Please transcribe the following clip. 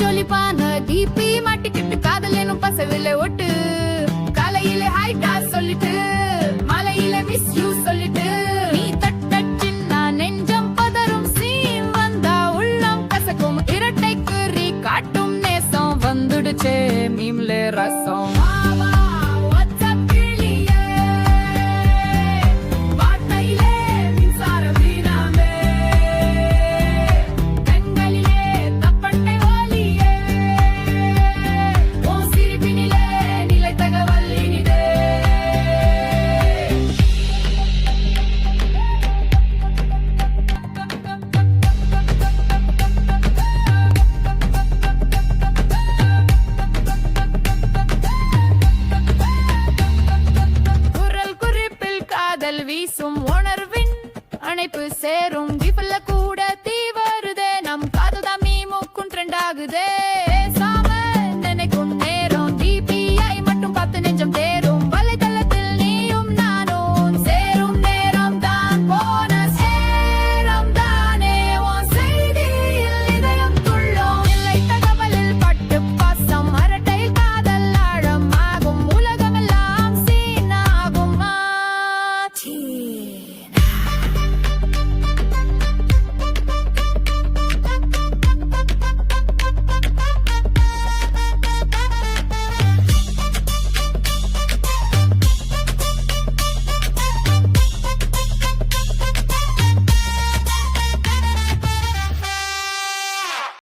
ஜோலிப்பான ஜோலிப்பான DP மாட்டிக்கிட்டு காதலேனும் பசவில ஒட்டு காலையில ஹைட்டா சொல்லிட்டு மலையில மிஸ் யூ சொல்லிட்டு. நீ தட்டச்சின்னா நெஞ்சம் பதறும் சீன் வந்தா உள்ளம் கசக்கும். இரட்டை குறி காட்டும் நேசம் வந்துடுச்சே மீம்ல ரசம். வீசும் உணர்வின் அணைப்பு சேரும் விபல கூட தீ